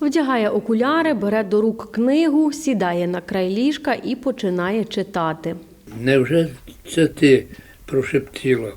Вдягає окуляри, бере до рук книгу, сідає на край ліжка і починає читати. Невже це ти прошептіла?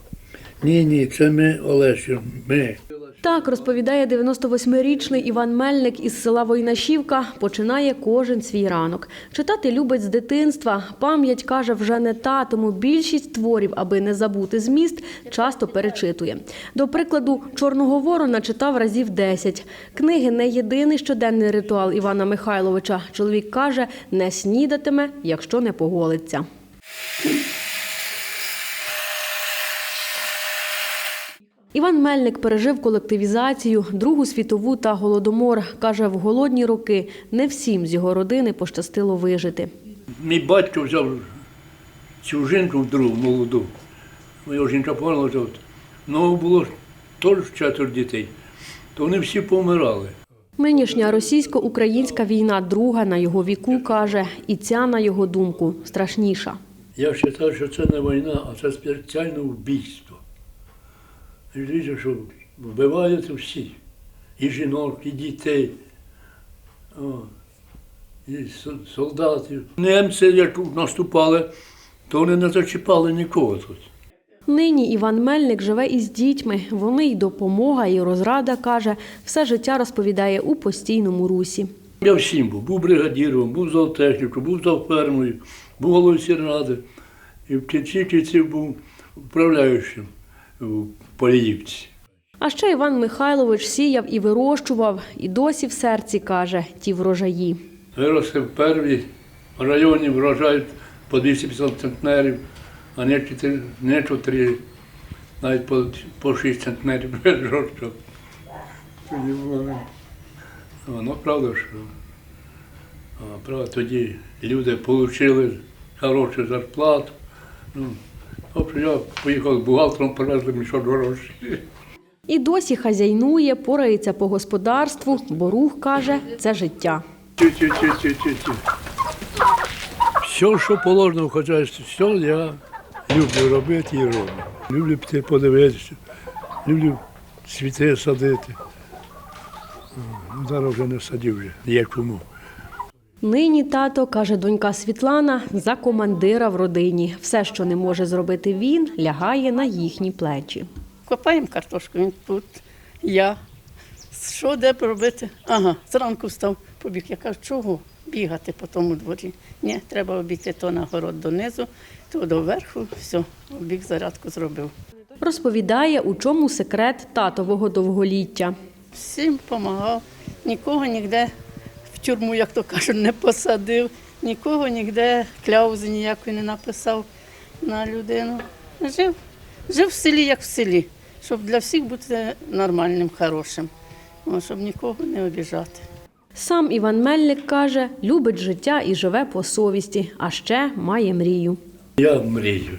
Ні, ні, це ми, Олесю, ми. Так розповідає 98-річний Іван Мельник із села Войнашівка. Починає кожен свій ранок. Читати любить з дитинства. Пам'ять каже, вже не та, тому більшість творів, аби не забути зміст, часто перечитує. До прикладу, чорного ворона читав разів 10. Книги не єдиний щоденний ритуал Івана Михайловича. Чоловік каже, не снідатиме, якщо не поголиться. Іван Мельник пережив колективізацію, Другу світову та голодомор. Каже, в голодні роки не всім з його родини пощастило вижити. Мій батько взяв цю жінку другу молоду. Моя жінка померла от. Ну, було теж четверо дітей. То вони всі помирали. Нинішня російсько-українська війна друга на його віку, каже, і ця, на його думку, страшніша. Я вважаю, що це не війна, а це спеціальне вбивство. Дивіться, що вбиваються всі. І жінок, і дітей, о, і солдатів. Немці, як наступали, то вони не зачіпали нікого тут. Нині Іван Мельник живе із дітьми. Вони й допомога, і розрада, каже, все життя розповідає у постійному русі. Я всім був. Був бригадіром, був зоотехніком, був завфермою, був головою сільради. І в кінці кінців був управляючим у Поліївці. А ще Іван Михайлович сіяв і вирощував, і досі в серці, каже, ті врожаї. Виросли в первій в районі врожають по 250 центнерів, а некоторі, некоторі навіть по, по 6 центнерів. Тоді. Воно правда, що правда, тоді люди отримали хорошу зарплату. Ну, я поїхав з бухгалтером, привезли мішок грошей. І досі хазяйнує, порається по господарству, бо рух, каже, це життя. Тю-тю-тю-тю-тю. Все, що положено в хазяйстві, все я люблю робити і роблю. Люблю піти подивитися, люблю цвіти садити. Ну, Зараз вже не садів вже, є кому. Нині тато, каже донька Світлана, за командира в родині. Все, що не може зробити він, лягає на їхні плечі. Копаємо картошку, він тут, я. Що де робити? Ага, зранку встав, побіг. Я кажу, чого бігати по тому дворі? Ні, треба обійти то на город донизу, то доверху, все, обіг зарядку зробив. Розповідає, у чому секрет татового довголіття. Всім допомагав, нікого ніде в тюрму, як то кажуть, не посадив, нікого ніде кляузи ніякої не написав на людину. Жив, жив в селі, як в селі, щоб для всіх бути нормальним, хорошим, щоб нікого не обіжати. Сам Іван Мельник каже, любить життя і живе по совісті, а ще має мрію. Я мрію,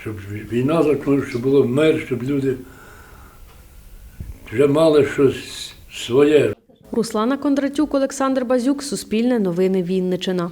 щоб війна закінчилася, щоб було мир, щоб люди вже мали щось своє. Руслана Кондратюк, Олександр Базюк, Суспільне новини Вінничина.